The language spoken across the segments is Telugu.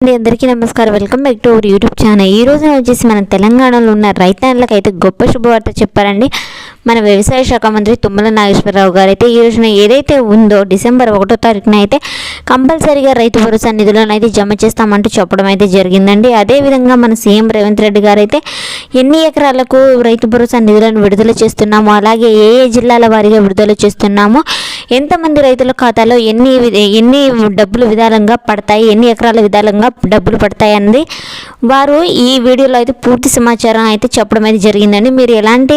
అండి అందరికీ నమస్కారం. Welcome back to our YouTube channel. ఈ రోజున వచ్చేసి మన తెలంగాణలో ఉన్న రైతాన్లకు అయితే గొప్ప శుభవార్త చెప్పారండి మన వ్యవసాయ శాఖ మంత్రి తుమ్మల నాగేశ్వరరావు గారు అయితే ఈ రోజున ఏదైతే ఉందో డిసెంబర్ ఒకటో తారీఖున అయితే కంపల్సరీగా రైతు భరోసా నిధులను అయితే జమ చేస్తామంటూ చెప్పడం అయితే జరిగిందండి. అదేవిధంగా మన సీఎం రేవంత్ రెడ్డి గారు అయితే ఎన్ని ఎకరాలకు రైతు భరోసా నిధులను విడుదల చేస్తున్నాము అలాగే ఏ ఏ జిల్లాల వారీగా విడుదల చేస్తున్నామో ఎంతమంది రైతుల ఖాతాలో ఎన్ని ఎన్ని డబ్బులు విధాలంగా పడతాయి ఎన్ని ఎకరాల విధాలంగా డబ్బులు పడతాయి అన్నది వారు ఈ వీడియోలో అయితే పూర్తి సమాచారం అయితే చెప్పడం అయితే జరిగిందండి. మీరు ఎలాంటి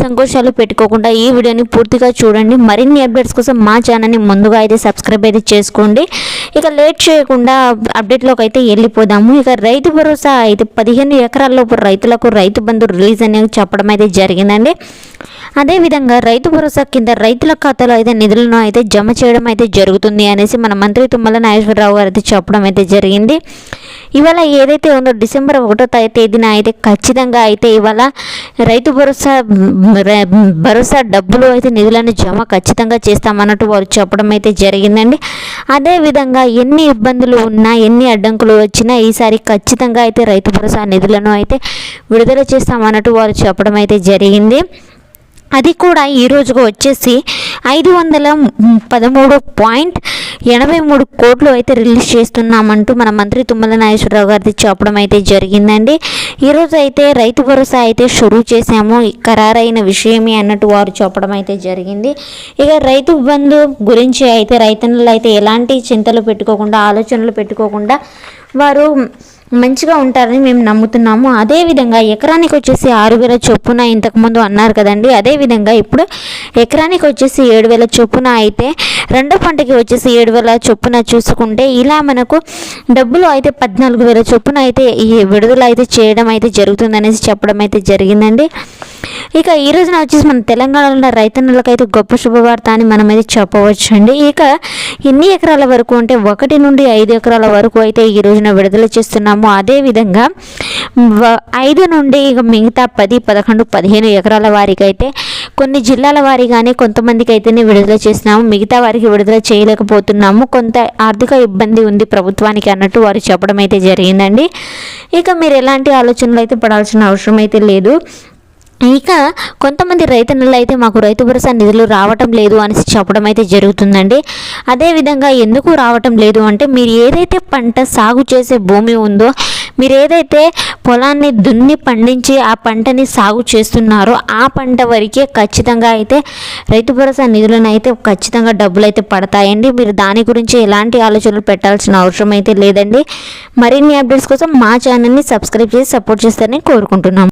సంకోచాలు పెట్టుకోకుండా ఈ వీడియోని పూర్తిగా చూడండి. మరిన్ని అప్డేట్స్ కోసం మా ఛానల్ని ముందుగా అయితే సబ్స్క్రైబ్ అయితే చేసుకోండి. ఇక లేట్ చేయకుండా అప్డేట్లోకి అయితే వెళ్ళిపోదాము. ఇక రైతు భరోసా అయితే పదిహేను ఎకరాల్లోపు రైతులకు రైతు బంధు రిలీజ్ అనేది చెప్పడం అయితే జరిగిందండి. అదేవిధంగా రైతు భరోసా కింద రైతుల ఖాతాలో అయితే నిధులను అయితే జమ చేయడం అయితే జరుగుతుంది అనేసి మన మంత్రి తుమ్మల నాగేశ్వరరావు గారు అయితే చెప్పడం అయితే జరిగింది. ఇవాళ ఏదైతే ఉందో డిసెంబర్ ఒకటో తేదీన అయితే ఖచ్చితంగా అయితే ఇవాళ రైతు భరోసా భరోసా డబ్బులు అయితే నిధులను జమ ఖచ్చితంగా చేస్తామన్నట్టు వారు చెప్పడం అయితే జరిగిందండి. అదేవిధంగా ఎన్ని ఇబ్బందులు ఉన్నా ఎన్ని అడ్డంకులు వచ్చినా ఈసారి ఖచ్చితంగా అయితే రైతు భరోసా నిధులను అయితే విడుదల చేస్తామన్నట్టు వారు చెప్పడం అయితే జరిగింది. అది కూడా ఈ వచ్చేసి ఐదు వందల పదమూడు పాయింట్ ఎనభై మూడు కోట్లు అయితే రిలీజ్ చేస్తున్నామంటూ మన మంత్రి తుమ్మల నాగేశ్వరరావు గారిది చెప్పడం అయితే జరిగిందండి. ఈరోజు అయితే రైతు భరోసా అయితే షురూ చేశాము. ఖరారైన విషయమే అన్నట్టు వారు చెప్పడం అయితే జరిగింది. ఇక రైతు బంధు గురించి అయితే రైతన్నులు అయితే ఎలాంటి చింతలు పెట్టుకోకుండా ఆలోచనలు పెట్టుకోకుండా వారు మంచిగా ఉంటారని మేము నమ్ముతున్నాము. అదేవిధంగా ఎకరానికి వచ్చేసి ఆరు వేల చొప్పున ఇంతకుముందు అన్నారు కదండి. అదేవిధంగా ఇప్పుడు ఎకరానికి వచ్చేసి ఏడు వేల చొప్పున అయితే రెండో పంటకి వచ్చేసి ఏడు వేల చొప్పున చూసుకుంటే ఇలా మనకు డబ్బులు అయితే పద్నాలుగు వేల చొప్పున అయితే ఈ విడుదల అయితే చేయడం అయితే జరుగుతుందనేసి చెప్పడం అయితే జరిగిందండి. ఇక ఈ రోజున వచ్చేసి మన తెలంగాణలో ఉన్న రైతన్నులకైతే గొప్ప శుభవార్త అని మనం అయితే చెప్పవచ్చు అండి ఇక ఎన్ని ఎకరాల వరకు అంటే ఒకటి నుండి ఐదు ఎకరాల వరకు అయితే ఈ రోజున విడుదల చేస్తున్నాము. అదేవిధంగా వ- ఐదు నుండి ఇక మిగతా పది పదకొండు పదిహేను ఎకరాల వారికి అయితే కొన్ని జిల్లాల వారిగానే కొంతమందికి అయితేనే విడుదల చేస్తున్నాము. మిగతా వారికి విడుదల చేయలేకపోతున్నాము. కొంత ఆర్థిక ఇబ్బంది ఉంది ప్రభుత్వానికి అన్నట్టు వారు చెప్పడం అయితే జరిగిందండి. ఇక మీరు ఎలాంటి ఆలోచనలు అయితే పడాల్సిన అవసరం అయితే లేదు. ఇక కొంతమంది రైతన్నులు అయితే మాకు రైతు భరోసా నిధులు రావటం లేదు అనేసి చెప్పడం అయితే జరుగుతుందండి. అదేవిధంగా ఎందుకు రావటం లేదు అంటే మీరు ఏదైతే పంట సాగు చేసే భూమి ఉందో మీరు ఏదైతే పొలాన్ని దున్ని పండించి ఆ పంటని సాగు చేస్తున్నారో ఆ పంట వరకే ఖచ్చితంగా అయితే రైతు భరోసా నిధులను అయితే ఖచ్చితంగా డబ్బులు అయితే పడతాయండి. మీరు దాని గురించి ఎలాంటి ఆలోచనలు పెట్టాల్సిన అవసరం అయితే లేదండి. మరిన్ని అప్డేట్స్ కోసం మా ఛానల్ని సబ్స్క్రైబ్ చేసి సపోర్ట్ చేస్తారని కోరుకుంటున్నాం.